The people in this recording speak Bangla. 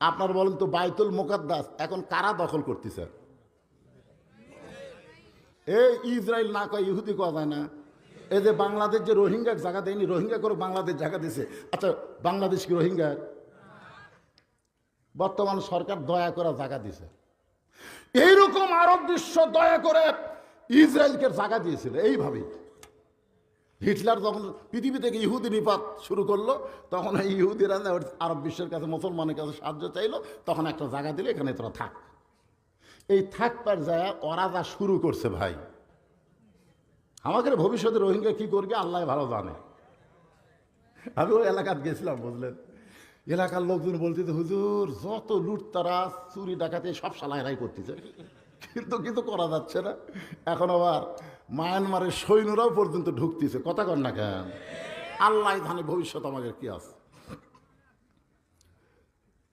আপনার বলেন তো বাইতুল মোকাদ্দাস এখন কারা দখল করতেছে? এই ইসরায়েল না কয় ইহুদি কওয়া যায় না। এই যে বাংলাদেশ যে রোহিঙ্গা জায়গা দেয়নি, রোহিঙ্গা করে বাংলাদেশ জায়গা দিছে। আচ্ছা বাংলাদেশ কি রোহিঙ্গা? বর্তমান সরকার দয়া করে জায়গা দিছে। এইরকম আরব বিশ্ব দয়া করে ইসরায়েলকে জায়গা দিয়েছিল, এইভাবেই। হিটলার যখন পৃথিবী থেকে ইহুদি নিপাত শুরু করল, তখন ইহুদিরা আরব বিশ্বের কাছে, মুসলমানের কাছে সাহায্য চাইলো, তখন একটা জায়গা দিলে, এখানে তোরা থাক। এই থাকবার জায়গা ওরা যা শুরু করছে ভাই। আমাদের ভবিষ্যতে রোহিঙ্গা কি করবে, আল্লাহ ভালো জানে। আমি ওই এলাকাত গেছিলাম, বুঝলেন? এলাকার লোকজন বলতেছে, হুজুর, যত লুট তারা চুরি ডাকাতি, সব সালাইরাই করতেছে। কিন্তু কিছু করা যাচ্ছে না। এখন আবার মায়ানমারের সৈন্যরাও পর্যন্ত ঢুকতেছে। কথা কর না কেন? আল্লাহ ধানে ভবিষ্যৎ আমাদের কি আছে।